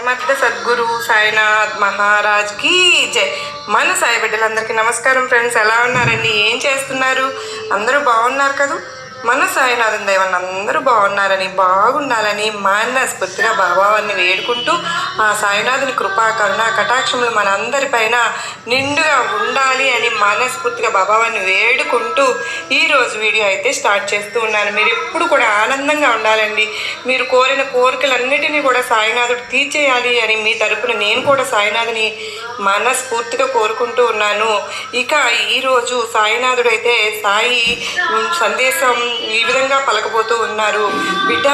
సమర్థ సద్గురు సాయినాథ్ మహారాజ్కి జై. మన సాయి బిడ్డలందరికీ నమస్కారం ఫ్రెండ్స్. ఎలా ఉన్నారండి? ఏం చేస్తున్నారు? అందరూ బాగున్నారు కదూ? మన సాయినాథం దైవాన్ని అందరూ బాగున్నారని బాగుండాలని మనస్ఫూర్తిగా బాబావాన్ని వేడుకుంటూ ఆ సాయినాథుని కృపా కరుణ కటాక్షములు మనందరిపైన నిండుగా ఉండాలి అని మనస్ఫూర్తిగా బాబావాన్ని వేడుకుంటూ ఈరోజు వీడియో అయితే స్టార్ట్ చేస్తూ ఉన్నాను. మీరు ఎప్పుడు కూడా ఆనందంగా ఉండాలండి. మీరు కోరిన కోరికలన్నిటినీ కూడా సాయినాథుడు తీర్చేయాలి అని మీ తరపున నేను కూడా సాయినాథుని మనస్ఫూర్తిగా కోరుకుంటూ ఉన్నాను. ఇక ఈరోజు సాయినాథుడు అయితే సాయి సందేశం ఈ విధంగా పలకబోతూ ఉన్నారు. బిడ్డ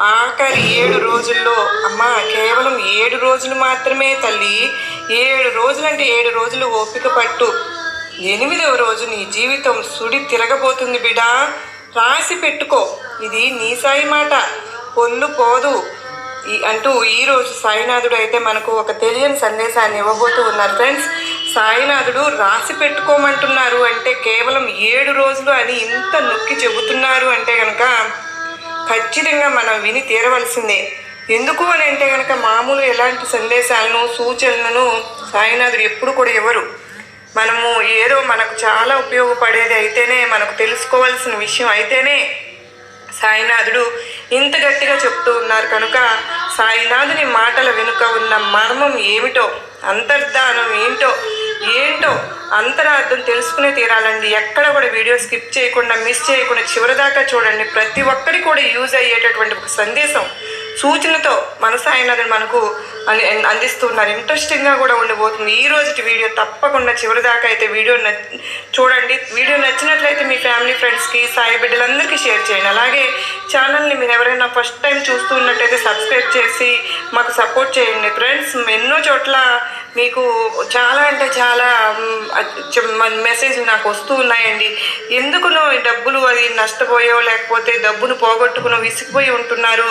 ఆఖరి ఏడు రోజుల్లో అమ్మ కేవలం ఏడు రోజులు మాత్రమే తల్లి. ఏడు రోజులంటే ఏడు రోజులు ఓపిక పట్టు. ఎనిమిదవ రోజు నీ జీవితం సుడి తిరగబోతుంది బిడా రాసి పెట్టుకో. ఇది నీ సాయి మాట. పొల్లు పోదు. ఈ అంటూ ఈరోజు సాయినాథుడు అయితే మనకు ఒక తెలియని సందేశాన్ని ఇవ్వబోతూ ఉన్నారు. ఫ్రెండ్స్ సాయినాథుడు రాసి పెట్టుకోమంటున్నారు అంటే కేవలం ఏడు రోజులు అని ఇంత నొక్కి చెబుతున్నారు అంటే కనుక ఖచ్చితంగా మనం విని తీరవలసిందే. ఎందుకు అని అంటే కనుక మామూలు ఎలాంటి సందేశాలను సూచనలను సాయినాథుడు ఎప్పుడు కూడా ఇవ్వరు. మనము ఏదో మనకు చాలా ఉపయోగపడేది అయితేనే మనకు తెలుసుకోవాల్సిన విషయం అయితేనే సాయినాథుడు ఇంత గట్టిగా చెప్తూ ఉన్నారు. కనుక సాయినాథుని మాటల వెనుక ఉన్న మర్మం ఏమిటో అంతర్ధానం ఏంటో ఏంటో అంతరార్థం తెలుసుకునే తీరాలండి. ఎక్కడ కూడా వీడియో స్కిప్ చేయకుండా మిస్ చేయకుండా చివరిదాకా చూడండి. ప్రతి ఒక్కరి కూడా యూజ్ అయ్యేటటువంటి ఒక సందేశం సూచనతో మనసు సాయినాథుడు మనకు అని- అందిస్తున్నారు. ఇంట్రెస్టింగ్గా కూడా ఉండిపోతుంది ఈ రోజుటి వీడియో తప్పకుండా చివరి దాకా అయితే వీడియో న చూడండి. వీడియో నచ్చినట్లయితే మీ ఫ్యామిలీ ఫ్రెండ్స్కి సాయి బిడ్డలందరికీ షేర్ చేయండి. అలాగే ఛానల్ని మీరు ఎవరైనా ఫస్ట్ టైం చూస్తున్నట్టయితే సబ్స్క్రైబ్ చేసి మాకు సపోర్ట్ చేయండి. ఫ్రెండ్స్ ఎన్నో చోట్ల మీకు చాలా అంటే చాలా మెసేజ్ నాకు వస్తూ ఉన్నాయండి. ఎందుకునో డబ్బులు అది నష్టపోయో లేకపోతే డబ్బును పోగొట్టుకునో విసిగిపోయి ఉంటున్నారు?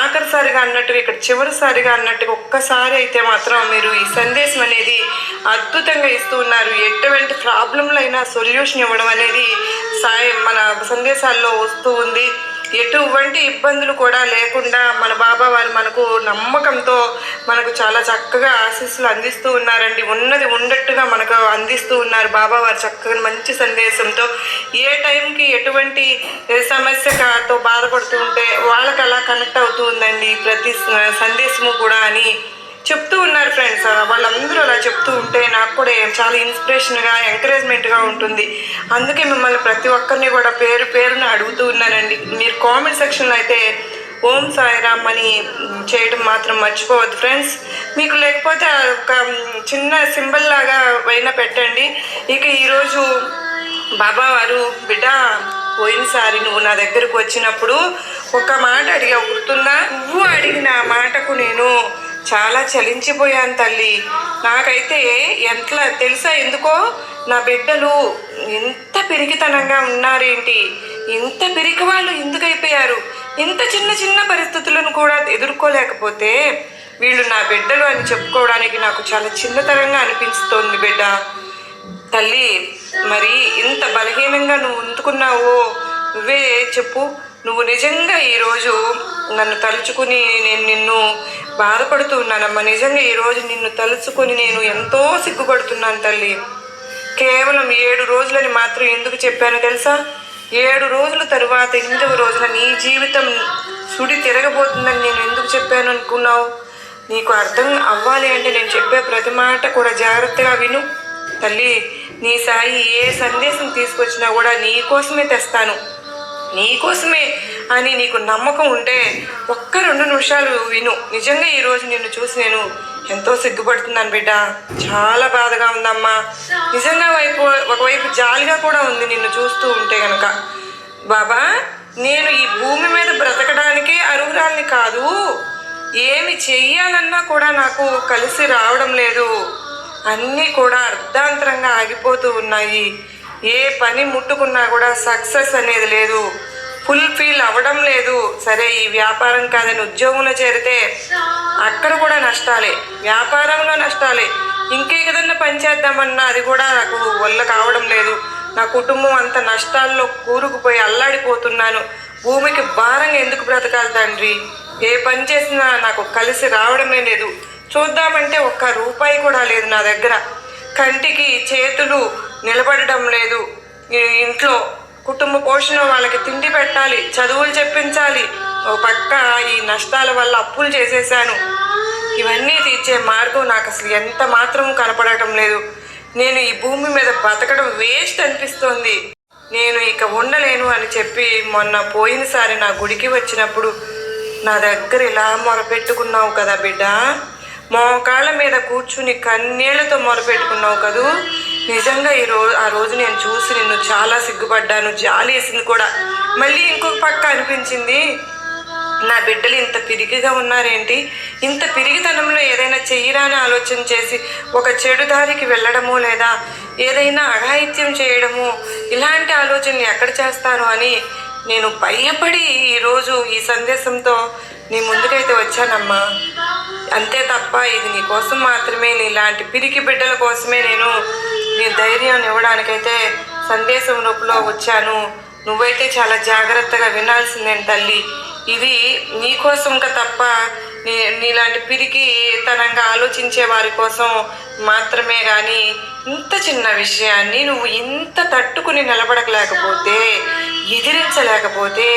ఆఖరిసారిగా అన్నట్టుగా ఇక్కడ చివరిసారిగా అన్నట్టుగా ఒక్కసారి అయితే మాత్రం మీరు ఈ సందేశం అనేది అద్భుతంగా ఇస్తూ ఉన్నారు. ఎటువంటి ప్రాబ్లంలైనా సొల్యూషన్ ఇవ్వడం అనేది సాయం మన సందేశాల్లో వస్తూ ఉంది. ఎటువంటి ఇబ్బందులు కూడా లేకుండా మన బాబా వారు మనకు నమ్మకంతో మనకు చాలా చక్కగా ఆశీస్సులు అందిస్తూ ఉన్నారండి. ఉన్నది ఉన్నట్టుగా మనకు అందిస్తూ ఉన్నారు బాబా వారు చక్కగా మంచి సందేశంతో. ఏ టైంకి ఎటువంటి సమస్యతో బాధపడుతూ ఉంటే వాళ్ళకి అలా కనెక్ట్ అవుతూ ఉందండి. ప్రతి సందేశము కూడా అని చెప్తూ ఉన్నారు ఫ్రెండ్స్ వాళ్ళందరూ అలా చెప్తూ ఉంటే నాకు కూడా చాలా ఇన్స్పిరేషన్గా ఎంకరేజ్మెంట్గా ఉంటుంది. అందుకే మిమ్మల్ని ప్రతి ఒక్కరిని కూడా పేరు పేరున అడుగుతూ ఉన్నానండి. మీరు కామెంట్ సెక్షన్లో అయితే ఓం సాయిరామ్ అని చేయడం మాత్రం మర్చిపోవద్దు ఫ్రెండ్స్ మీకు లేకపోతే ఒక చిన్న సింబల్ లాగా అయినా పెట్టండి. ఇక ఈరోజు బాబా వారు బిడ్డ పోయినసారి నువ్వు నా దగ్గరకు వచ్చినప్పుడు ఒక మాట అడిగా గుర్తుందా? నువ్వు అడిగిన మాటకు నేను చాలా చలించిపోయాను తల్లి. నాకైతే ఎట్లా తెలుసా ఎందుకో? నా బిడ్డలు ఎంత పిరికితనంగా ఉన్నారేంటి? ఇంత పిరికి వాళ్ళు ఎందుకు అయిపోయారు ఇంత చిన్న చిన్న పరిస్థితులను కూడా ఎదుర్కోలేకపోతే వీళ్ళు నా బిడ్డలు అని చెప్పుకోవడానికి నాకు చాలా చిన్నతరంగా అనిపిస్తోంది బిడ్డ. తల్లి మరి ఇంత బలహీనంగా నువ్వు ఉందుకున్నావో నువ్వే చెప్పు. నువ్వు నిజంగా ఈరోజు నన్ను తలుచుకుని నేను నిన్ను బాధపడుతూ ఉన్నానమ్మా. నిజంగా ఈరోజు నిన్ను తలుచుకుని నేను ఎంతో సిగ్గుపడుతున్నాను తల్లి. కేవలం ఏడు రోజులని మాత్రం ఎందుకు చెప్పానో తెలుసా? ఏడు రోజుల తరువాత ఎనిమిదవ రోజున నీ జీవితం సుడి తిరగబోతుందని నేను ఎందుకు చెప్పాను అనుకున్నావు? నీకు అర్థం అవ్వాలి అంటే నేను చెప్పే ప్రతి మాట కూడా జాగ్రత్తగా విను. తల్లి నీ సాయి ఏ సందేశం తీసుకొచ్చినా కూడా నీ కోసమే తెస్తాను. నీకోసమే అని నీకు నమ్మకం ఉంటే ఒక్క రెండు నిమిషాలు విను. నిజంగా ఈరోజు నిన్ను చూసి నేను ఎంతో సిగ్గుపడుతున్నాను బిడ్డ. చాలా బాధగా ఉందమ్మా. నిజంగా వైపు ఒకవైపు జాలిగా కూడా ఉంది నిన్ను చూస్తూ ఉంటే గనక. బాబా నేను ఈ భూమి మీద బ్రతకడానికే అర్హురాల్ని కాదు. ఏమి చెయ్యాలన్నా కూడా నాకు కలిసి రావడం లేదు. అన్నీ కూడా అర్ధాంతరంగా ఆగిపోతూ ఉన్నాయి. ఏ పని ముట్టుకున్నా కూడా సక్సెస్ అనేది లేదు. ఫుల్ఫిల్ అవ్వడం లేదు. సరే ఈ వ్యాపారం కాదని ఉద్యోగంలో చేరితే అక్కడ కూడా నష్టాలే. వ్యాపారంలో నష్టాలే. ఇంకే పని చేద్దామన్నా అది కూడా నాకు వల్ల కావడం లేదు. నా కుటుంబం అంత నష్టాల్లో కూరుకుపోయి అల్లాడిపోతున్నాను. భూమికి భారంగా ఎందుకు బ్రతకాలి తండ్రి? ఏ పని చేసినా నాకు కలిసి రావడమే లేదు. చూద్దామంటే ఒక్క రూపాయి కూడా లేదు నా దగ్గర. కంటికి చేతులు నిలబడడం లేదు. ఇంట్లో కుటుంబ పోషణ వాళ్ళకి తిండి పెట్టాలి చదువులు చెప్పించాలి. ఓ పక్క ఈ నష్టాల వల్ల అప్పులు చేసేసాను ఇవన్నీ తీర్చే మార్గం నాకు అసలు ఎంత మాత్రం కనపడటం లేదు. నేను ఈ భూమి మీద బతకడం వేస్ట్ అనిపిస్తోంది. నేను ఇక ఉండలేను అని చెప్పి మొన్న పోయినసారి నా గుడికి వచ్చినప్పుడు నా దగ్గర ఇలా మొరపెట్టుకున్నావు కదా బిడ్డ. మోకాళ్ళ మీద కూర్చుని కన్నీళ్ళతో మొరపెట్టుకున్నావు కదూ. నిజంగా ఈ రోజు ఆ రోజు నేను చూసి నిన్ను చాలా సిగ్గుపడ్డాను జాలి వేసింది కూడా. మళ్ళీ ఇంకొక పక్క అనిపించింది నా బిడ్డలు ఇంత పిరిగిగా ఉన్నారేంటి? ఇంత పిరిగితనంలో ఏదైనా చెయ్యరాని ఆలోచన చేసి ఒక చెడు దారికి వెళ్ళడము లేదా ఏదైనా అఘాయిత్యం చేయడము ఇలాంటి ఆలోచనలు ఎక్కడ చేస్తాను అని నేను భయపడి ఈరోజు ఈ సందేశంతో నీ ముందుకైతే వచ్చానమ్మా. అంతే తప్ప ఇది నీ కోసం మాత్రమే నీలాంటి పిరికి బిడ్డల కోసమే నేను నీ ధైర్యం ఇవ్వడానికైతే సందేశం రూపంలో వచ్చాను. నువ్వైతే చాలా జాగ్రత్తగా వినాల్సిందేం తల్లి? ఇది నీ కోసంగా తప్ప నీ నీలాంటి పిరికి తనంగా ఆలోచించే వారి కోసం మాత్రమే కానీ ఇంత చిన్న విషయాన్ని నువ్వు ఇంత తట్టుకుని నిలబడకలేకపోతే ఎదిరించలేకపోతే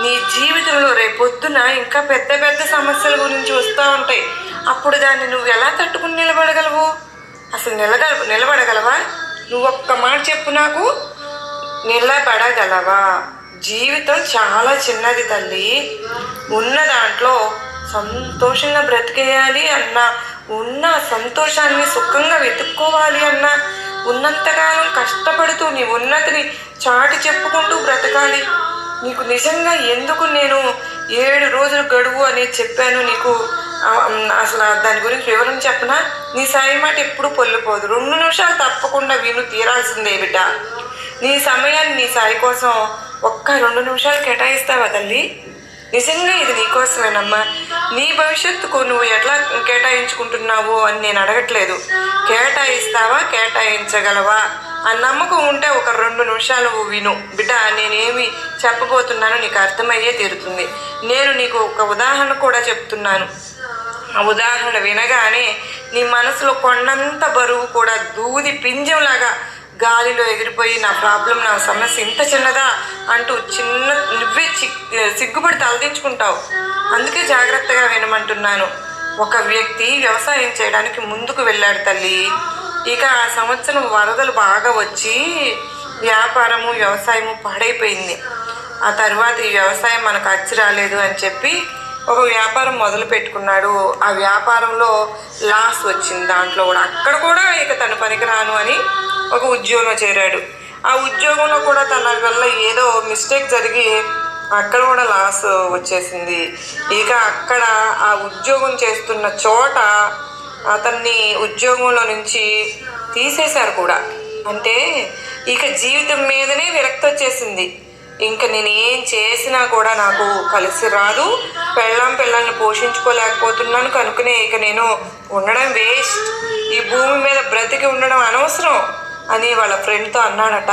నీ జీవితంలో రేపొద్దున ఇంకా పెద్ద పెద్ద సమస్యల గురించి వస్తూ ఉంటాయి. అప్పుడు దాన్ని నువ్వు ఎలా తట్టుకుని నిలబడగలవు? అసలు నిలగల నిలబడగలవా? నువ్వు ఒక్క మాట చెప్పు నాకు. నిలబడగలవా? జీవితం చాలా చిన్నది తల్లి. ఉన్న దాంట్లో సంతోషంగా బ్రతికేయాలి అన్న ఉన్న సంతోషాన్ని సుఖంగా వెతుక్కోవాలి అన్న ఉన్నంతకాలం కష్టపడుతూ నీ ఉన్నతిని చాటి చెప్పుకుంటూ బ్రతకాలి. నీకు నిజంగా ఎందుకు నేను ఏడు రోజులు గడువు అని చెప్పాను నీకు? అసలు దాని గురించి వివరం చెప్పనా? నీ సాయి మాట ఎప్పుడు పొల్లిపోదు. రెండు నిమిషాలు తప్పకుండా విను తీరాల్సిందే బిడ్డ. నీ సమయాన్ని నీ సాయి కోసం ఒక్క రెండు నిమిషాలు కేటాయిస్తావా తల్లి? నిజంగా ఇది నీకోసమేనమ్మా నీ భవిష్యత్తుకు నువ్వు ఎట్లా కేటాయించుకుంటున్నావు అని నేను అడగట్లేదు. కేటాయిస్తావా కేటాయించగలవా? ఆ నమ్మకం ఉంటే ఒక రెండు నిమిషాలు విను. బిడ్డ నేనేమి చెప్పబోతున్నానో నీకు అర్థమయ్యే తీరుతుంది. నేను నీకు ఒక ఉదాహరణ కూడా చెప్తున్నాను. ఆ ఉదాహరణ వినగానే నీ మనసులో కొండంత బరువు కూడా దూది పింజంలాగా గాలిలో ఎగిరిపోయి నా ప్రాబ్లం నా సమస్య ఇంత చిన్నదా అంటూ చిన్న నువ్వే చిక్ సిగ్గుపడి తలదించుకుంటావు అందుకే జాగ్రత్తగా వినమంటున్నాను. ఒక వ్యక్తి వ్యవసాయం చేయడానికి ముందుకు వెళ్ళాడు తల్లి. ఇక ఆ సంవత్సరం వరదలు బాగా వచ్చి వ్యాపారము వ్యవసాయము పాడైపోయింది. ఆ తర్వాత ఈ వ్యవసాయం మనకు అచ్చి రాలేదు అని చెప్పి ఒక వ్యాపారం మొదలు పెట్టుకున్నాడు. ఆ వ్యాపారంలో లాస్ వచ్చింది దాంట్లో కూడా. అక్కడ కూడా ఇక తను పనికిరాను అని ఒక ఉద్యోగంలో చేరాడు. ఆ ఉద్యోగంలో కూడా తన వల్ల ఏదో మిస్టేక్ జరిగి అక్కడ కూడా లాస్ వచ్చేసింది. ఇక అక్కడ ఆ ఉద్యోగం చేస్తున్న చోట అతన్ని ఉద్యోగంలో నుంచి తీసేశారు కూడా. అంటే ఇక జీవితం మీదనే విరక్తి వచ్చేసింది. ఇంకా నేను ఏం చేసినా కూడా నాకు కలిసి రాదు. పెళ్ళాం పిల్లల్ని పోషించుకోలేకపోతున్నాను కనుకనే ఇక నేను ఉండడం వేస్ట్. ఈ భూమి మీద బ్రతికి ఉండడం అనవసరం అని వాళ్ళ ఫ్రెండ్తో అన్నాడట.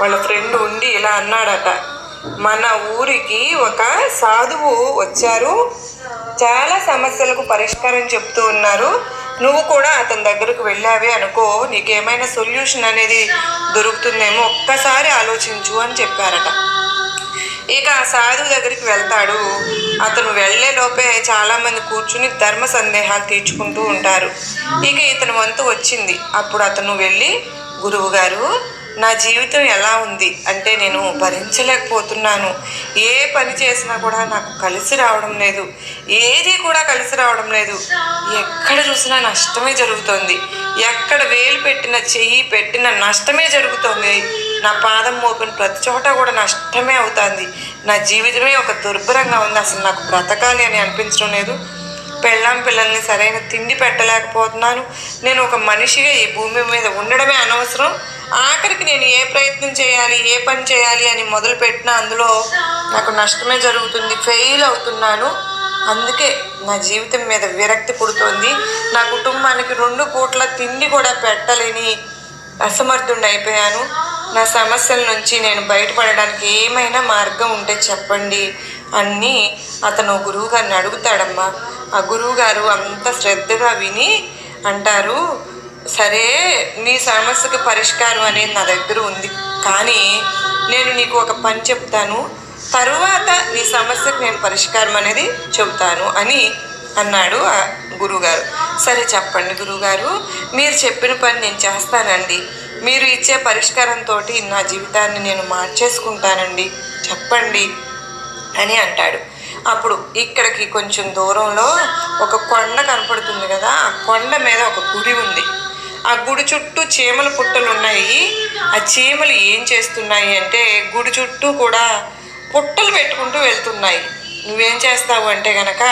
వాళ్ళ ఫ్రెండ్ ఉండి ఇలా అన్నాడట. మన ఊరికి ఒక సాధువు వచ్చారు. చాలా సమస్యలకు పరిష్కారం చెప్తూ ఉన్నారు. నువ్వు కూడా అతని దగ్గరకు వెళ్ళావే అనుకో నీకేమైనా సొల్యూషన్ అనేది దొరుకుతుందేమో ఒక్కసారి ఆలోచించు అని చెప్పారట. ఇక ఆ సాధువు దగ్గరికి వెళ్తాడు. అతను వెళ్ళే లోపే చాలామంది కూర్చుని ధర్మ సందేహాలు తీర్చుకుంటూ ఉంటారు. ఇక ఇతని వంతు వచ్చింది. అప్పుడు అతను వెళ్ళి గురువు గారు నా జీవితం ఎలా ఉంది అంటే నేను భరించలేకపోతున్నాను. ఏ పని చేసినా కూడా నాకు కలిసి రావడం లేదు. ఏది కూడా కలిసి రావడం లేదు. ఎక్కడ చూసినా నష్టమే జరుగుతోంది. ఎక్కడ వేలు పెట్టిన చెయ్యి పెట్టిన నష్టమే జరుగుతోంది. నా పాదం మోపిన ప్రతి చోట కూడా నష్టమే అవుతుంది. నా జీవితమే ఒక దుర్భరంగా ఉంది. అసలు నాకు బ్రతకాలి అని అనిపించడం లేదు. పెళ్ళాం పిల్లల్ని సరైన తిండి పెట్టలేకపోతున్నాను. నేను ఒక మనిషిగా ఈ భూమి మీద ఉండడమే అనవసరం. ఆఖరికి నేను ఏ ప్రయత్నం చేయాలి ఏ పని చేయాలి అని మొదలుపెట్టినా అందులో నాకు నష్టమే జరుగుతుంది ఫెయిల్ అవుతున్నాను. అందుకే నా జీవితం మీద విరక్తి పుడుతోంది. నా కుటుంబానికి రెండు పూట్ల తిండి కూడా పెట్టలేని అసమర్థుడు అయిపోయాను. నా సమస్యల నుంచి నేను బయటపడడానికి ఏమైనా మార్గం ఉంటే చెప్పండి. అన్నీ అతను గురువుగారిని అడుగుతాడమ్మా. ఆ గురువుగారు అంత శ్రద్ధగా విని అంటారు సరే నీ సమస్యకు పరిష్కారం అనేది నా దగ్గర ఉంది కానీ నేను నీకు ఒక పని చెప్తాను తరువాత నీ సమస్యకు నేను పరిష్కారం అనేది చెబుతాను అని అన్నాడు ఆ గురువుగారు. సరే చెప్పండి గురువుగారు మీరు చెప్పిన పని నేను చేస్తానండి. మీరు ఇచ్చే పరిష్కారంతో నా జీవితాన్ని నేను మార్చేసుకుంటానండి. చెప్పండి అని అంటాడు. అప్పుడు ఇక్కడికి కొంచెం దూరంలో ఒక కొండ కనపడుతుంది కదా ఆ కొండ మీద ఒక గుడి ఉంది. ఆ గుడి చుట్టూ చీమల పుట్టలు ఉన్నాయి. ఆ చీమలు ఏం చేస్తున్నాయి అంటే గుడి చుట్టూ కూడా పుట్టలు పెట్టుకుంటూ వెళ్తున్నాయి. నువ్వేం చేస్తావు అంటే గనక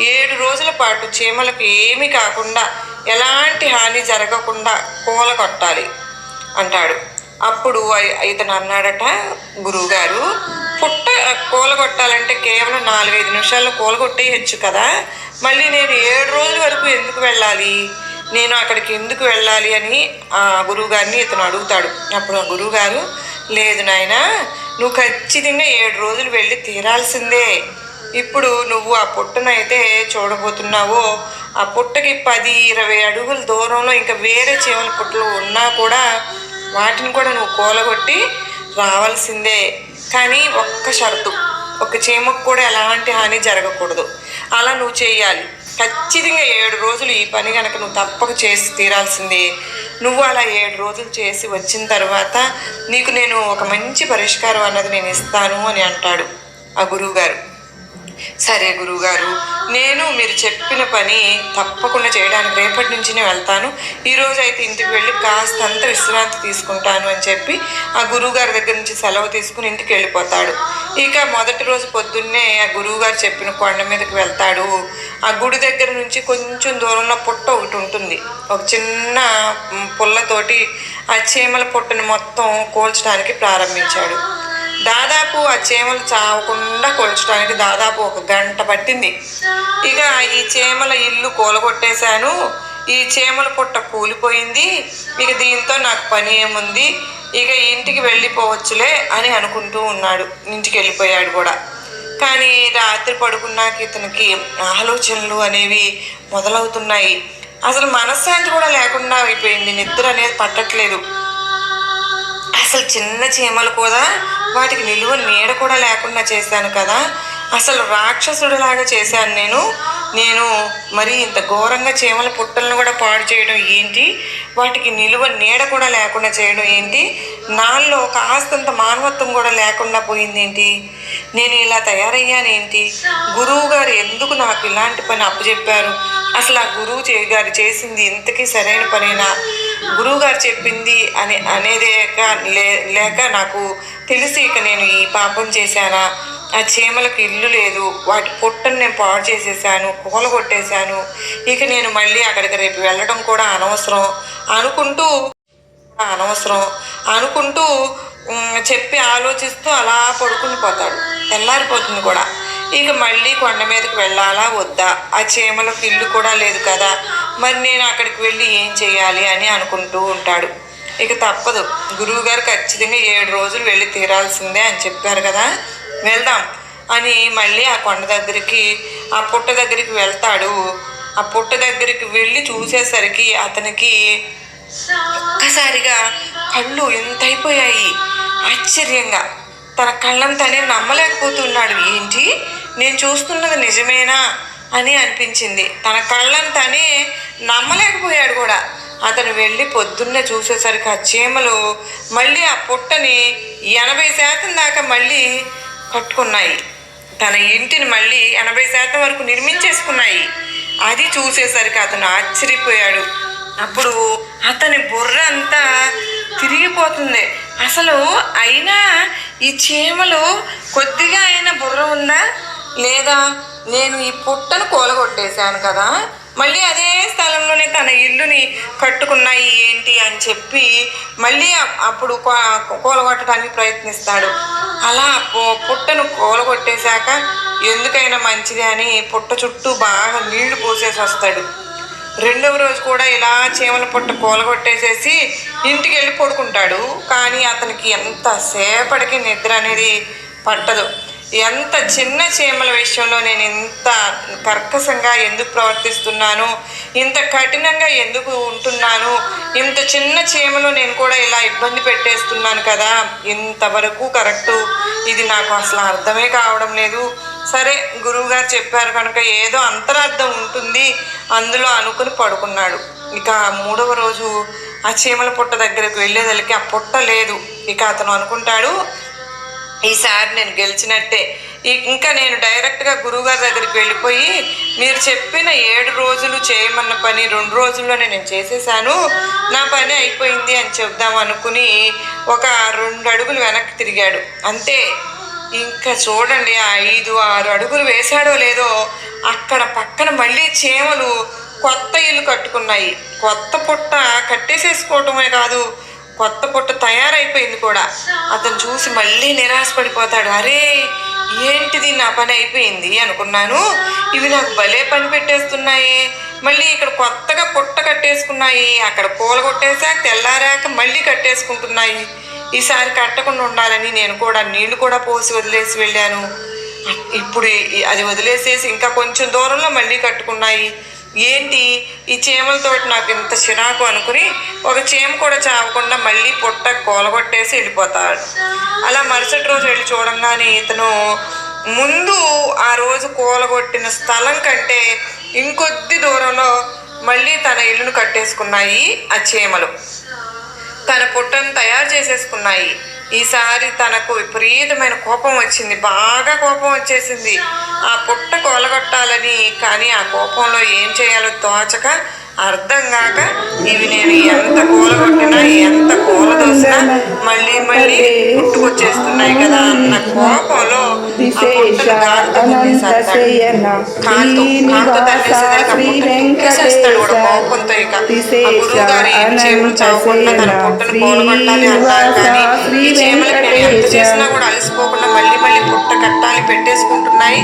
ఏడు రోజుల పాటు చీమలకు ఏమీ కాకుండా ఎలాంటి హాని జరగకుండా కూల కొట్టాలి అంటాడు. అప్పుడు ఇతను అన్నాడట గురువుగారు పుట్ట కూలగొట్టాలంటే కేవలం నాలుగైదు నిమిషాల్లో కూలగొట్టేయచ్చు కదా. మళ్ళీ నేను ఏడు రోజుల వరకు ఎందుకు వెళ్ళాలి? నేను అక్కడికి ఎందుకు వెళ్ళాలి అని ఆ గురువుగారిని ఇతను అడుగుతాడు. అప్పుడు ఆ గురువుగారు లేదు నాయనా నువ్వు ఖచ్చితంగా ఏడు రోజులు వెళ్ళి తీరాల్సిందే. ఇప్పుడు నువ్వు ఆ పుట్టనైతే చూడబోతున్నావో ఆ పుట్టకి పది ఇరవై అడుగుల దూరంలో ఇంకా వేరే చీమల పుట్టలు ఉన్నా కూడా వాటిని కూడా నువ్వు కూలగొట్టి రావాల్సిందే. కానీ ఒక్క షరతు ఒక చీమకు కూడా ఎలాంటి హాని జరగకూడదు. అలా నువ్వు చేయాలి. ఖచ్చితంగా ఏడు రోజులు ఈ పని కనుక నువ్వు తప్పక చేసి తీరాల్సిందే. నువ్వు అలా ఏడు రోజులు చేసి వచ్చిన తర్వాత నీకు నేను ఒక మంచి పరిష్కారం అన్నది నేను ఇస్తాను అని అంటాడు ఆ గురువుగారు. సరే గురువుగారు నేను మీరు చెప్పిన పని తప్పకుండా చేయడానికి రేపటి నుంచి వెళ్తాను. ఈరోజు అయితే ఇంటికి వెళ్ళి కాస్తంత విశ్రాంతి తీసుకుంటాను అని చెప్పి ఆ గురువుగారి దగ్గర నుంచి సెలవు తీసుకుని ఇంటికి వెళ్ళిపోతాడు. ఇక మొదటి రోజు పొద్దున్నే ఆ గురువుగారు చెప్పిన కొండ మీదకి వెళ్తాడు. ఆ గుడి దగ్గర నుంచి కొంచెం దూరంలో పుట్ట ఒకటి ఉంటుంది. ఒక చిన్న పుల్లతోటి ఆ చీమల పుట్టను మొత్తం కోల్చడానికి ప్రారంభించాడు. దాదాపు ఆ చీమలు చావకుండా కొల్చడానికి దాదాపు ఒక గంట పట్టింది. ఇక ఈ చీమల ఇల్లు కూలగొట్టేశాను. ఈ చీమల పుట్ట కూలిపోయింది. ఇక దీంతో నాకు పని ఏముంది? ఇక ఇంటికి వెళ్ళిపోవచ్చులే అని అనుకుంటూ ఉన్నాడు. ఇంటికి వెళ్ళిపోయాడు కూడా. కానీ రాత్రి పడుకున్నాక ఇతనికి ఆలోచనలు అనేవి మొదలవుతున్నాయి. అసలు మనశ్శాంతి కూడా లేకుండా అయిపోయింది. నిద్ర అనేది పట్టట్లేదు. అసలు చిన్న చీమలు కూడా వాటికి నిలువ నీడ కూడా లేకుండా చేశాను కదా. అసలు రాక్షసుడిలాగా చేశాను నేను. నేను మరి ఇంత ఘోరంగా చీమల పుట్టలను కూడా పాడు చేయడం ఏంటి? వాటికి నిలువ నీడ కూడా లేకుండా చేయడం ఏంటి? నాలో కాస్తంత మానవత్వం కూడా లేకుండా పోయింది ఏంటి? నేను ఇలా తయారయ్యానేంటి గురువు గారు ఎందుకు నాకు ఇలాంటి పని అప్పచెప్పారు అసలు ఆ గురువు గారు చేసింది ఇంతకీ సరైన పనేనా? గురువు గారు చెప్పింది అని అనేదే లేక నాకు తెలిసి ఇక నేను ఈ పాపం చేశానా? ఆ చీమలకు ఇల్లు లేదు. వాటి పుట్టను నేను పాడు చేసేసాను కూల కొట్టేశాను ఇక నేను మళ్ళీ అక్కడికి రేపు వెళ్ళడం కూడా అనవసరం. అనుకుంటూ అనవసరం. అనుకుంటూ చెప్పి ఆలోచిస్తూ అలా పడుకుని పోతాడు. తెల్లారిపోతుంది కూడా. ఇక మళ్ళీ కొండ మీదకి వెళ్ళాలా వద్దా? ఆ చీమలకు ఇల్లు కూడా లేదు కదా. మరి నేను అక్కడికి వెళ్ళి ఏం చేయాలి అని అనుకుంటూ ఉంటాడు. ఇక తప్పదు. గురువుగారు ఖచ్చితంగా ఏడు రోజులు వెళ్ళి తీరాల్సిందే అని చెప్పారు కదా. వెళ్దాం అని మళ్ళీ ఆ కొండ దగ్గరికి ఆ పుట్ట దగ్గరికి వెళ్తాడు. ఆ పుట్ట దగ్గరికి వెళ్ళి చూసేసరికి అతనికి ఒక్కసారిగా కళ్ళు ఎంతైపోయాయి అయిపోయాయి. ఆశ్చర్యంగా. తన కళ్ళను తనే నమ్మలేకపోతున్నాడు. ఏంటి? నేను చూస్తున్నది నిజమేనా అని అనిపించింది. తన కళ్ళను తనే నమ్మలేకపోయాడు కూడా. అతను వెళ్ళి పొద్దున్నే చూసేసరికి ఆ చీమలు మళ్ళీ ఆ పుట్టని ఎనభై శాతం దాకా మళ్ళీ కట్టుకున్నాయి తన ఇంటిని మళ్ళీ ఎనభై శాతం వరకు నిర్మించేసుకున్నాయి. అది చూసేసరికి అతను ఆశ్చర్యపోయాడు. అప్పుడు అతని బుర్ర అంతా తిరిగిపోతుంది. అసలు అయినా ఈ చీమలు కొద్దిగా అయినా బుర్ర ఉందా? లేదా నేను ఈ పుట్టను కూలగొట్టేశాను కదా? మళ్ళీ అదే స్థలంలోనే తన ఇల్లుని కట్టుకున్నాయి ఏంటి అని చెప్పి మళ్ళీ అప్పుడు కూ- కూలగొట్టడానికి ప్రయత్నిస్తాడు. అలా పుట్టను కూలగొట్టేశాక ఎందుకైనా మంచిది అని పుట్ట చుట్టూ బాగా నీళ్ళు పోసేసి వస్తాడు. రెండవ రోజు కూడా ఇలా చీమల పుట్ట కూలగొట్టేసేసి ఇంటికి వెళ్ళి పడుకుంటాడు. కానీ అతనికి ఎంత సేపటికి నిద్ర అనేది పట్టదు. ఎంత చిన్న చీమల విషయంలో నేను ఇంత కర్కశంగా ఎందుకు ప్రవర్తిస్తున్నాను? ఇంత కఠినంగా ఎందుకు ఉంటున్నాను? ఇంత చిన్న చీమలు నేను కూడా ఇలా ఇబ్బంది పెట్టేస్తున్నాను కదా? ఇంతవరకు కరెక్టు ఇది నాకు అసలు అర్థమే కావడం లేదు. సరే గురువు గారు చెప్పారు కనుక ఏదో అంతరార్థం ఉంటుంది. అందులో అనుకుని పడుకున్నాడు. ఇక మూడవ రోజు ఆ చీమల పుట్ట దగ్గరకు వెళ్ళేదలికి ఆ పుట్ట లేదు. ఇక అతను అనుకుంటాడు ఈసారి నేను గెలిచినట్టే. ఇంకా నేను డైరెక్ట్గా గురువుగారి దగ్గరికి వెళ్ళిపోయి మీరు చెప్పిన ఏడు రోజులు చేయమన్న పని రెండు రోజుల్లోనే నేను చేసేసాను నా పని అయిపోయింది అని చెప్దాం అనుకుని ఒక రెండు అడుగులు వెనక్కి తిరిగాడు. అంతే. ఇంకా చూడండి ఆ ఐదు ఆరు అడుగులు వేశాడో లేదో అక్కడ పక్కన మళ్ళీ చీమలు కొత్త ఇల్లు కట్టుకున్నాయి. కొత్త పుట్ట కట్టేసేసుకోవటమే కాదు. కొత్త పుట్ట తయారైపోయింది కూడా. అతను చూసి మళ్ళీ నిరాశపడిపోతాడు. అరే ఏంటిది నా పని అయిపోయింది అనుకున్నాను. ఇవి నాకు భలే పని పెట్టేస్తున్నాయి. మళ్ళీ ఇక్కడ కొత్తగా పుట్ట కట్టేసుకున్నాయి. అక్కడ పూల కొట్టేశాక తెల్లారాక మళ్ళీ కట్టేసుకుంటున్నాయి. ఈసారి కట్టకుండా ఉండాలని నేను కూడా నీళ్ళు కూడా పోసి వదిలేసి వెళ్ళాను. ఇప్పుడు అది వదిలేసేసి ఇంకా కొంచెం దూరంలో మళ్ళీ కట్టుకున్నాయి. ఏంటి? ఈ చీమలతోటి నాకు ఇంత చిరాకు అనుకుని ఒక చీమ కూడా చావకుండా మళ్ళీ పుట్ట కూలగొట్టేసి వెళ్ళిపోతాడు. అలా మరుసటి రోజు వెళ్ళి చూడంగానే ఇతను ముందు ఆ రోజు కూలగొట్టిన స్థలం కంటే ఇంకొద్ది దూరంలో మళ్ళీ తన ఇల్లును కట్టేసుకున్నాయి ఆ చీమలు. తన పుట్టను తయారు చేసేసుకున్నాయి. ఈసారి తనకు విపరీతమైన కోపం వచ్చింది. బాగా కోపం వచ్చేసింది. ఆ పుట్ట కోలగొట్టాలని కానీ ఆ కోపంలో ఏం చేయాలో తోచక అర్థం కాక ఇవి నేను ఎంత కూలగొట్టినా ఎంత కూలదోసినా మళ్ళీ మళ్ళీ పుట్టుకొచ్చేస్తున్నాయి కదా అన్న కోపంలో ఆ కూడా కోపంతో ఇక. గురువు గారు ఏం చేయమని చావకుండా తన పుట్టను కూలగొట్టాలి అన్నారు కానీ చేసినా కూడా అలసిపోకుండా మళ్ళీ మళ్ళీ పుట్ట కట్టాలి పెట్టేసుకుంటున్నాయి.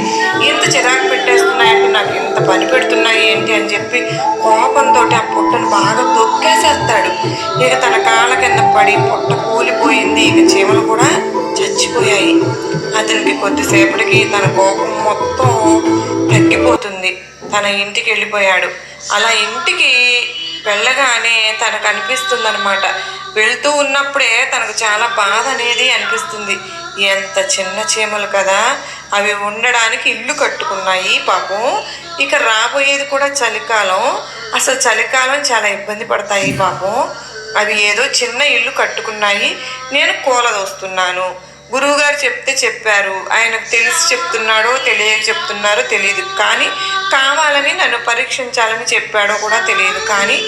ఇంత చిరాకు పెట్టేస్తున్నాయి అంటే నాకు ఇంత పని పెడుతున్నాయి ఏంటి అని చెప్పి కోపంతో ఆ పుట్టను బాగా తొక్కేసేస్తాడు. ఇక తన కాళ్ళ కింద పడి పుట్ట కూలిపోయింది ఇక చీమలు కూడా చచ్చిపోయాయి. అతనికి కొద్దిసేపటికి తన కోపం మొత్తం తగ్గిపోతుంది. తన ఇంటికి వెళ్ళిపోయాడు. అలా ఇంటికి వెళ్ళగానే తనకు అనిపిస్తుంది అనమాట వెళ్తూ ఉన్నప్పుడే తనకు చాలా బాధ అనేది అనిపిస్తుంది. ఎంత చిన్న చీమలు కదా. అవి ఉండడానికి ఇల్లు కట్టుకున్నాయి పాపం. ఇక రాబోయేది కూడా చలికాలం. అసలు చలికాలం చాలా ఇబ్బంది పడతాయి పాపం. అవి ఏదో చిన్న ఇల్లు కట్టుకున్నాయి. నేను కూలదోస్తున్నాను గురువుగారు చెప్తే చెప్పారు. ఆయనకు తెలిసి చెప్తున్నాడో తెలియక చెప్తున్నారో తెలియదు. కానీ కావాలని నన్ను పరీక్షించాలని చెప్పాడో కూడా తెలియదు. కానీ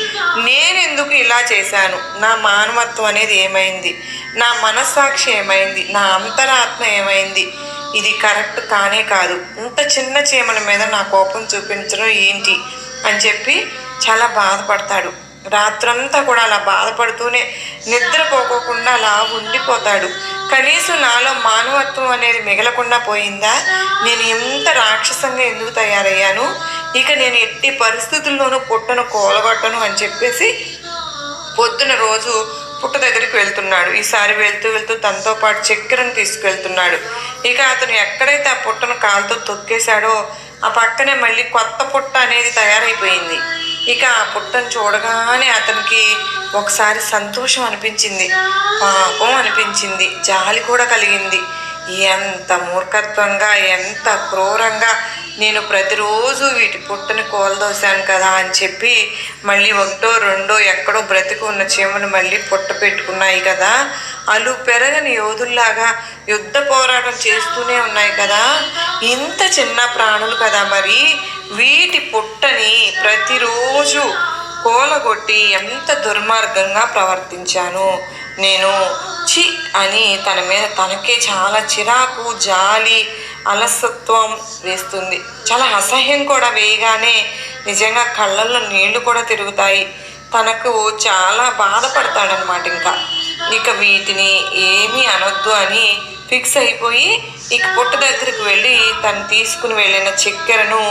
నేను ఎందుకు ఇలా చేశాను? నా మానవత్వం అనేది ఏమైంది? నా మనస్సాక్షి ఏమైంది? నా అంతరాత్మ ఏమైంది? ఇది కరెక్ట్ కానే కాదు. ఇంత చిన్న చీమల మీద నా కోపం చూపించడం ఏంటి? అని చెప్పి చాలా బాధపడతాడు. రాత్రంతా కూడా అలా బాధపడుతూనే నిద్రపోకోకుండా అలా ఉండిపోతాడు. కనీసం నాలో మానవత్వం అనేది మిగలకుండా పోయిందా? నేను ఎంత రాక్షసంగా ఎందుకు తయారయ్యాను? ఇక నేను ఎట్టి పరిస్థితుల్లోనూ పుట్టను కోలగొట్టను అని చెప్పేసి పొద్దున రోజు పుట్ట దగ్గరికి వెళ్తున్నాడు. ఈసారి వెళ్తూ వెళ్తూ తనతో పాటు చక్కెరను తీసుకెళ్తున్నాడు. ఇక అతను ఎక్కడైతే ఆ పుట్టను కాలుతో తొక్కేశాడో ఆ పక్కనే మళ్ళీ కొత్త పుట్ట అనేది తయారైపోయింది. ఇక ఆ పుట్టను చూడగానే అతనికి ఒకసారి సంతోషం అనిపించింది. పాపం అనిపించింది. జాలి కూడా కలిగింది. ఎంత మూర్ఖత్వంగా ఎంత క్రూరంగా నేను ప్రతిరోజు వీటి పుట్టని కోలదోశాను కదా అని చెప్పి మళ్ళీ ఒకటో రెండో ఎక్కడో బ్రతికి ఉన్న చీమను మళ్ళీ పుట్ట పెట్టుకున్నాయి కదా. అలు పెరగని యోధుల్లాగా యుద్ధ పోరాటం చేస్తూనే ఉన్నాయి కదా. ఇంత చిన్న ప్రాణులు కదా మరి. వీటి పుట్టని ప్రతిరోజు కోలగొట్టి ఎంత దుర్మార్గంగా ప్రవర్తించాను. నేను చి అని తన మీద తనకే చాలా చిరాకు జాలి అలసత్వం వేస్తుంది. చాలా అసహ్యం కూడా వేయగానే నిజంగా కళ్ళల్లో నీళ్ళు కూడా తిరుగుతాయి. తనకు చాలా బాధపడతాడనమాట ఇంకా. ఇక వీటిని ఏమీ అనొద్దు అని ఫిక్స్ అయిపోయి ఇక పుట్ట దగ్గరికి వెళ్ళి తను తీసుకుని వెళ్ళిన చక్కెరను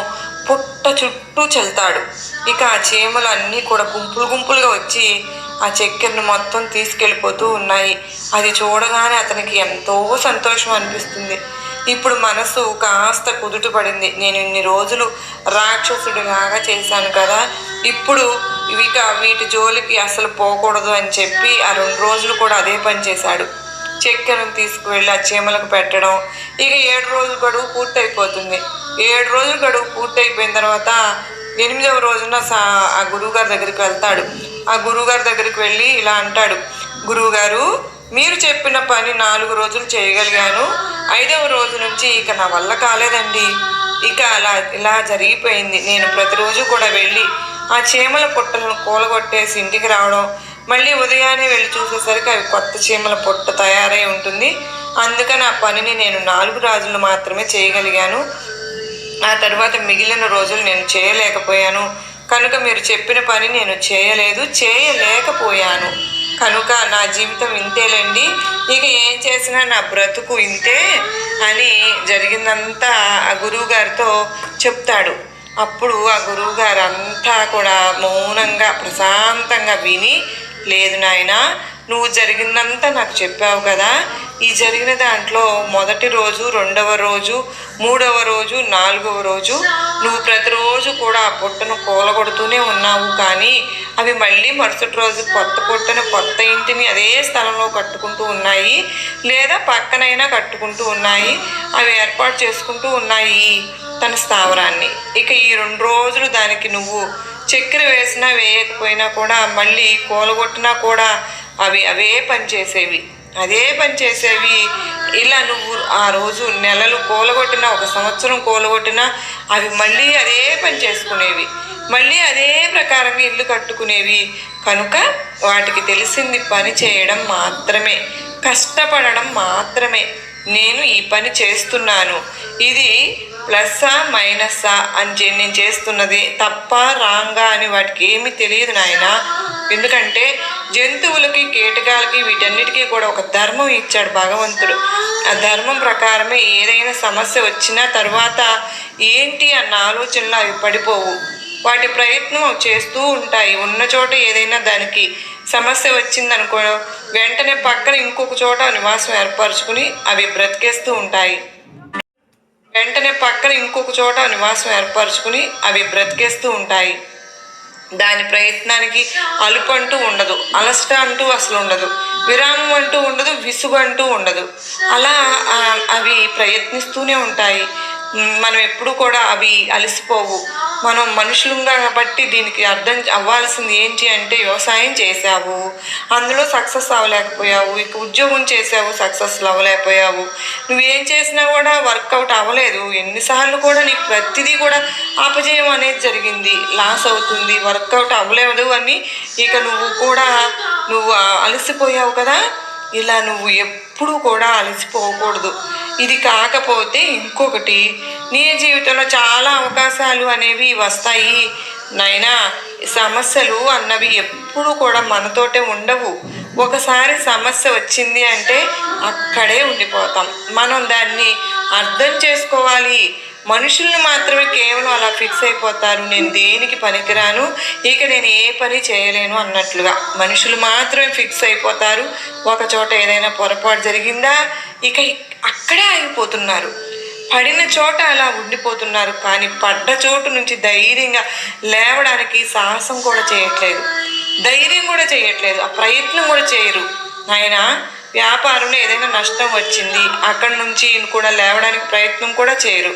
పుట్ట చుట్టూ చెల్తాడు. ఇక ఆ చీమలు అన్నీ కూడా గుంపులు గుంపులుగా వచ్చి ఆ చక్కెరను మొత్తం తీసుకెళ్ళిపోతూ ఉన్నాయి. అది చూడగానే అతనికి ఎంతో సంతోషం అనిపిస్తుంది. ఇప్పుడు మనసు కాస్త కుదుట పడింది. నేను ఇన్ని రోజులు రాక్షసుడిలాగా చేశాను కదా. ఇప్పుడు ఇక వీటి జోలికి అసలు పోకూడదు అని చెప్పి ఆ రెండు రోజులు కూడా అదే పని చేశాడు. చక్కెరను తీసుకువెళ్ళి ఆ చీమలకు పెట్టడం. ఇక ఏడు రోజులు గడువు పూర్తయిపోతుంది. ఏడు రోజులు గడువు పూర్తయిపోయిన తర్వాత ఎనిమిదవ రోజున సా ఆ గురువుగారి దగ్గరికి వెళ్తాడు. ఆ గురువుగారి దగ్గరికి వెళ్ళి ఇలా అంటాడు. గురువుగారు మీరు చెప్పిన పని నాలుగు రోజులు చేయగలిగాను. ఐదవ రోజు నుంచి ఇక నా వల్ల కాలేదండి. ఇక అలా ఇలా జరిగిపోయింది. నేను ప్రతిరోజు కూడా వెళ్ళి ఆ చీమల పుట్టలను కూలగొట్టేసి ఇంటికి రావడం మళ్ళీ ఉదయాన్నే వెళ్ళి చూసేసరికి అవి కొత్త చీమల పొట్ట తయారై ఉంటుంది. అందుకని ఆ పనిని నేను నాలుగు రోజులు మాత్రమే చేయగలిగాను. ఆ తర్వాత మిగిలిన రోజులు నేను చేయలేకపోయాను. కనుక మీరు చెప్పిన పని నేను చేయలేదు చేయలేకపోయాను. కనుక నా జీవితం ఇంతేలేండి. ఇక ఏం చేసినా నా బ్రతుకు ఇంతే అని జరిగిందంతా ఆ గురువు గారితో చెప్తాడు. అప్పుడు ఆ గురువు గారు అంతా కూడా మౌనంగా ప్రశాంతంగా విని లేదు నాయనా నువ్వు జరిగిందంతా నాకు చెప్పావు కదా. ఈ జరిగిన దాంట్లో మొదటి రోజు రెండవ రోజు మూడవ రోజు నాలుగవ రోజు నువ్వు ప్రతిరోజు కూడా ఆ పొట్టను కూలగొడుతూనే ఉన్నావు. కానీ అవి మళ్ళీ మరుసటి రోజు కొత్త పొట్టను కొత్త ఇంటిని అదే స్థలంలో కట్టుకుంటూ ఉన్నాయి లేదా పక్కనైనా కట్టుకుంటూ ఉన్నాయి. అవి ఏర్పాటు చేసుకుంటూ ఉన్నాయి తన స్థావరాన్ని. ఇక ఈ రెండు రోజులు దానికి నువ్వు చక్కెర వేసినా వేయకపోయినా కూడా మళ్ళీ కూలగొట్టినా కూడా అవి అవే పనిచేసేవి అదే పని చేసేవి. ఇలా నువ్వు ఆ రోజు నెలలు కూలగొట్టినా ఒక సంవత్సరం కూలగొట్టినా అవి మళ్ళీ అదే పని చేసుకునేవి. మళ్ళీ అదే ప్రకారంగా ఇల్లు కట్టుకునేవి. కనుక వాటికి తెలిసింది పని చేయడం మాత్రమే కష్టపడడం మాత్రమే. నేను ఈ పని చేస్తున్నాను. ఇది ప్లస్సా మైనస్సా అని నేను చేస్తున్నది తప్ప రాంగా అని వాటికి ఏమీ తెలియదు నాయన. ఎందుకంటే జంతువులకి కీటకాలకి వీటన్నిటికీ కూడా ఒక ధర్మం ఇచ్చాడు భగవంతుడు. ఆ ధర్మం ప్రకారమే ఏదైనా సమస్య వచ్చినా తర్వాత ఏంటి అన్న ఆలోచనలు అవి పడిపోవు. వాటి ప్రయత్నం చేస్తూ ఉంటాయి. ఉన్న చోట ఏదైనా దానికి సమస్య వచ్చిందనుకో వెంటనే పక్కన ఇంకొక చోట నివాసం ఏర్పరచుకుని అవి బ్రతికేస్తూ ఉంటాయి. వెంటనే పక్కన ఇంకొక చోట నివాసం ఏర్పరచుకుని అవి బ్రతికేస్తూ ఉంటాయి. దాని ప్రయత్నానికి అలుపు అంటూ ఉండదు అలసట అంటూ అసలు ఉండదు విరామం అంటూ ఉండదు విసుగు అంటూ ఉండదు. అలా అవి ప్రయత్నిస్తూనే ఉంటాయి. మనం ఎప్పుడు కూడా అవి అలసిపోవు. మనం మనుషులుగా కాబట్టి దీనికి అర్థం అవ్వాల్సింది ఏంటి అంటే వ్యవసాయం చేసావు అందులో సక్సెస్ అవ్వలేకపోయావు. ఇక ఉద్యోగం చేసావు సక్సెస్ అవ్వలేకపోయావు. నువ్వేం చేసినా కూడా వర్కౌట్ అవ్వలేదు. ఎన్నిసార్లు కూడా నీకు ప్రతిదీ కూడా అపజయం అనేది జరిగింది. లాస్ అవుతుంది. వర్కౌట్ అవ్వలేదు అని ఇక నువ్వు కూడా నువ్వు అలసిపోయావు కదా? ఇలా నువ్వు ఎప్పుడూ కూడా అలసిపోకూడదు. ఇది కాకపోతే ఇంకొకటి నీ జీవితంలో చాలా అవకాశాలు అనేవి వస్తాయి. నైనా సమస్యలు అన్నవి ఎప్పుడు కూడా మనతోటే ఉండవు. ఒకసారి సమస్య వచ్చింది అంటే అక్కడే ఉండిపోతాం. మనం దాన్ని అర్థం చేసుకోవాలి. మనుషుల్ని మాత్రమే కేవలం అలా ఫిక్స్ అయిపోతారు. నేను దేనికి పనికిరాను? ఇక నేను ఏ పని చేయలేను అన్నట్లుగా. మనుషులు మాత్రమే ఫిక్స్ అయిపోతారు. ఒక చోట ఏదైనా పొరపాటు జరిగిందా? ఇక అక్కడే ఆగిపోతున్నారు. పడిన చోట అలా ఉండిపోతున్నారు. కానీ పడ్డ చోటు నుంచి ధైర్యంగా లేవడానికి సాహసం కూడా చేయట్లేదు. ధైర్యం కూడా చేయట్లేదు. ఆ ప్రయత్నం కూడా చేయరు. ఆయన వ్యాపారంలో ఏదైనా నష్టం వచ్చింది అక్కడి నుంచి కూడా లేవడానికి ప్రయత్నం కూడా చేయరు.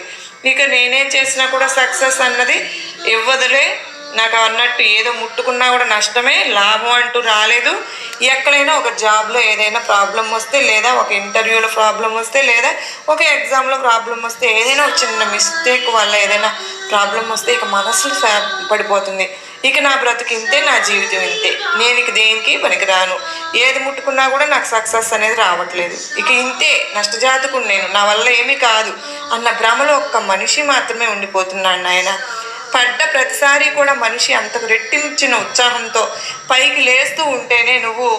ఇక నేనేం చేసినా కూడా సక్సెస్ అన్నది ఇవ్వదులే నాకు అన్నట్టు ఏదో ముట్టుకున్నా కూడా నష్టమే లాభం అంటూ రాలేదు. ఎక్కడైనా ఒక జాబ్లో ఏదైనా ప్రాబ్లం వస్తే లేదా ఒక ఇంటర్వ్యూలో ప్రాబ్లం వస్తే లేదా ఒక ఎగ్జామ్లో ప్రాబ్లం వస్తే ఏదైనా ఒక చిన్న మిస్టేక్ వల్ల ఏదైనా ప్రాబ్లం వస్తే ఇక మనసు పడిపోతుంది. ఇక నా బ్రతుకు ఇంతే నా జీవితం ఇంతే. నేను ఇక దేనికి పనికిరాను. ఏది ముట్టుకున్నా కూడా నాకు సక్సెస్ అనేది రావట్లేదు. ఇక ఇంతే నష్టజాతకుడు నేను. నా వల్ల ఏమీ కాదు. అన్న భ్రమలో ఒక్క మనిషి మాత్రమే ఉండిపోతున్నాడు నాయన. పడ్డ ప్రతిసారి కూడా మనిషి అంతకు రెట్టించిన ఉత్సాహంతో పైకి లేస్తూ ఉంటేనే నువ్వు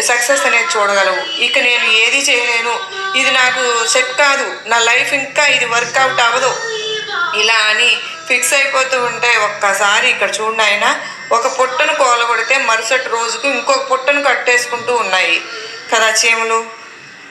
సక్సెస్ అనేది చూడగలవు. ఇక నేను ఏది చేయలేను. ఇది నాకు సెట్ కాదు. నా లైఫ్ ఇంకా ఇది వర్కౌట్ అవ్వదు. ఇలా అని ఫిక్స్ అయిపోతూ ఉంటే ఒక్కసారి ఇక్కడ చూడండి ఆయన ఒక పుట్టను కోలగొడితే మరుసటి రోజుకు ఇంకొక పుట్టను కట్టేసుకుంటూ ఉన్నాయి. కదా చీమలు?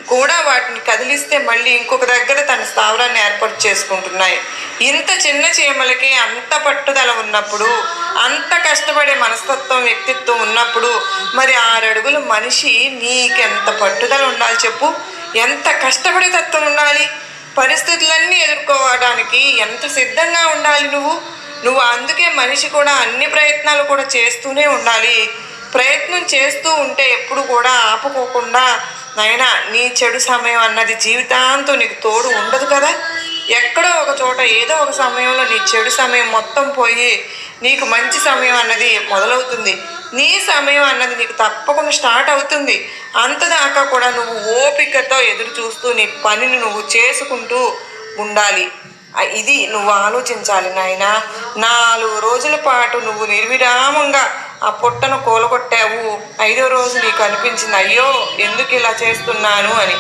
కూడా వాటిని కదిలిస్తే మళ్ళీ ఇంకొక దగ్గర తన స్థావరాన్ని ఏర్పాటు చేసుకుంటున్నాయి. ఇంత చిన్న చీమలకి అంత పట్టుదల ఉన్నప్పుడు అంత కష్టపడే మనస్తత్వం వ్యక్తిత్వం ఉన్నప్పుడు మరి ఆరడుగుల మనిషి నీకెంత పట్టుదల ఉండాలి చెప్పు? ఎంత కష్టపడే తత్వం ఉండాలి? పరిస్థితులన్నీ ఎదుర్కోవడానికి ఎంత సిద్ధంగా ఉండాలి నువ్వు? నువ్వు అందుకే మనిషి కూడా అన్ని ప్రయత్నాలు కూడా చేస్తూనే ఉండాలి. ప్రయత్నం చేస్తూ ఉంటే ఎప్పుడు కూడా ఆపుకోకుండా నాయనా నీ చెడు సమయం అన్నది జీవితాంతం నీకు తోడు ఉండదు కదా? ఎక్కడో ఒక చోట ఏదో ఒక సమయంలో నీ చెడు సమయం మొత్తం పోయి నీకు మంచి సమయం అన్నది మొదలవుతుంది. నీ సమయం అన్నది నీకు తప్పకుండా స్టార్ట్ అవుతుంది. అంతదాకా కూడా నువ్వు ఓపికతో ఎదురు చూస్తూ నీ పనిని నువ్వు చేసుకుంటూ ఉండాలి. ఇది నువ్వు ఆలోచించాలి నాయన. నాలుగు రోజుల పాటు నువ్వు నిర్విరామంగా ఆ పుట్టను కోలగొట్టావు. ఐదో రోజు నీకు అనిపించింది అయ్యో ఎందుకు ఇలా చేస్తున్నాను అని.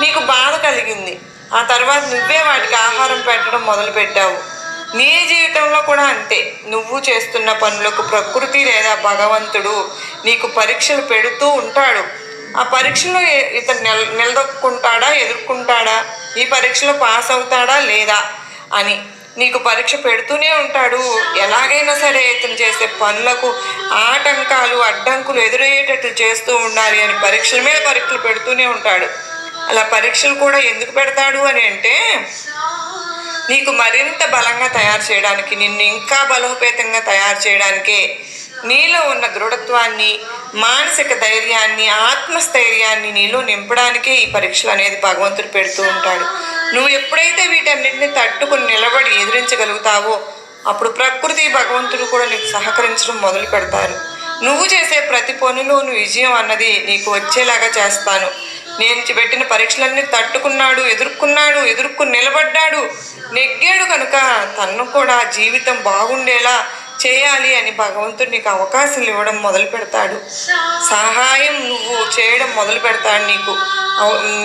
నీకు బాధ కలిగింది. ఆ తర్వాత నువ్వే వాటికి ఆహారం పెట్టడం మొదలుపెట్టావు. నీ జీవితంలో కూడా అంతే. నువ్వు చేస్తున్న పనులకు ప్రకృతి లేదా భగవంతుడు నీకు పరీక్షలు పెడుతూ ఉంటాడు. ఆ పరీక్షలో ఇతను నిల నిలదొక్కుంటాడా ఎదుర్కొంటాడా? ఈ పరీక్షలో పాస్ అవుతాడా లేదా అని. నీకు పరీక్ష పెడుతూనే ఉంటాడు. ఎలాగైనా సరే ఇతను చేసే పనులకు ఆటంకాలు అడ్డంకులు ఎదురయ్యేటట్లు చేస్తూ ఉండాలి అని పరీక్షల మీద పరీక్షలు పెడుతూనే ఉంటాడు. అలా పరీక్షలు కూడా ఎందుకు పెడతాడు అని అంటే నీకు మరింత బలంగా తయారు చేయడానికి నిన్ను ఇంకా బలోపేతంగా తయారు చేయడానికే నీలో ఉన్న దృఢత్వాన్ని మానసిక ధైర్యాన్ని ఆత్మస్థైర్యాన్ని నీలో నింపడానికే ఈ పరీక్షలు అనేది భగవంతుడు పెడుతూ ఉంటాడు. నువ్వు ఎప్పుడైతే వీటన్నిటిని తట్టుకుని నిలబడి ఎదిరించగలుగుతావో అప్పుడు ప్రకృతి భగవంతుడు కూడా నీకు సహకరించడం మొదలు పెడతారు. నువ్వు చేసే ప్రతి పనిలోను విజయం అన్నది నీకు వచ్చేలాగా చేస్తాను. నేను పెట్టిన పరీక్షలన్నీ తట్టుకున్నాడు ఎదుర్కొన్నాడు ఎదుర్కొని నిలబడ్డాడు నెగ్గాడు కనుక తను కూడా జీవితం బాగుండేలా చేయాలి అని భగవంతుడు నీకు అవకాశాలు ఇవ్వడం మొదలు పెడతాడు. సహాయం నువ్వు చేయడం మొదలు పెడతాడు నీకు.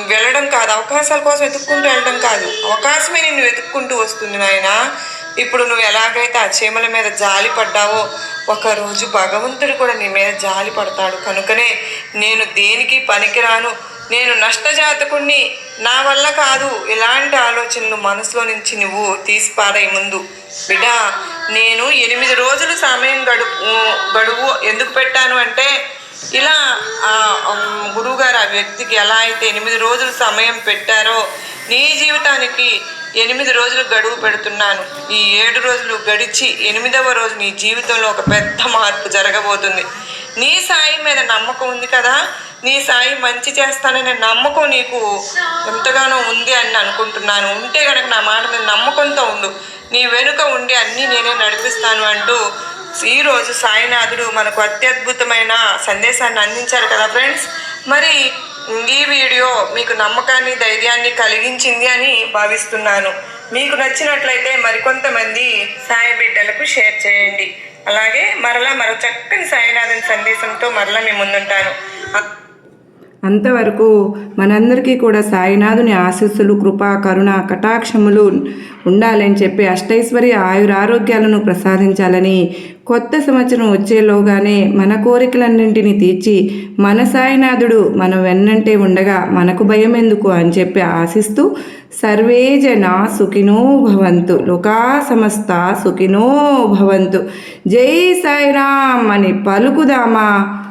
వెళ్ళడం కాదు. అవకాశాల కోసం వెతుక్కుంటూ వెళ్ళడం కాదు. అవకాశమే నిన్ను వెతుక్కుంటూ వస్తుంది నాయన. ఇప్పుడు నువ్వు ఎలాగైతే ఆ చీమల మీద జాలి పడ్డావో ఒకరోజు భగవంతుడు కూడా నీ మీద జాలి పడతాడు. కనుకనే నేను దేనికి పనికిరాను? నేను నష్టజాతకుణ్ణి నా వల్ల కాదు. ఇలాంటి ఆలోచనలు మనసులో నుంచి నువ్వు తీసిపారే ముందు. బిడ్డా నేను ఎనిమిది రోజులు సమయం గడుపు గడువు ఎందుకు పెట్టాను అంటే ఇలా గురువుగారు గురువు గారు ఆ వ్యక్తికి ఎలా అయితే ఎనిమిది రోజులు సమయం పెట్టారో నీ జీవితానికి ఎనిమిది రోజులు గడువు పెడుతున్నాను. ఈ ఏడు రోజులు గడిచి ఎనిమిదవ రోజు నీ జీవితంలో ఒక పెద్ద మార్పు జరగబోతుంది. నీ సాయి మీద నమ్మకం ఉంది కదా? నీ సాయి మంచి చేస్తాననే నమ్మకం నీకు ఎంతగానో ఉంది అని అనుకుంటున్నాను. ఉంటే కనుక నా మాట మీద నమ్మకంతో ఉండు. నీ వెనుక ఉండి అన్నీ నేనే నడిపిస్తాను అంటూ ఈరోజు సాయినాథుడు మనకు అత్యద్భుతమైన సందేశాన్ని అందించారు కదా ఫ్రెండ్స్. మరి ఈ వీడియో మీకు నమ్మకాన్ని ధైర్యాన్ని కలిగించింది అని భావిస్తున్నాను. మీకు నచ్చినట్లయితే మరికొంతమంది సాయి బిడ్డలకు షేర్ చేయండి. అలాగే మరలా మరో చక్కని సాయినాథన్ సందేశంతో మరలా మీ ముందుంటాను. అంతవరకు మనందరికీ కూడా సాయినాథుని ఆశీస్సులు కృప కరుణ కటాక్షములు ఉండాలని చెప్పి అష్టైశ్వరి ఆయురారోగ్యాలను ప్రసాదించాలని కొత్త సంవత్సరం వచ్చేలోగానే మన కోరికలన్నింటినీ తీర్చి మన సాయినాథుడు మన వెన్నంటే ఉండగా మనకు భయం ఎందుకు అని చెప్పి ఆశిస్తూ సర్వే జన సుఖినో భవంతు లోకా సమస్త సుఖినో భవంతు. జై సాయిరామ్ అని పలుకుదామా?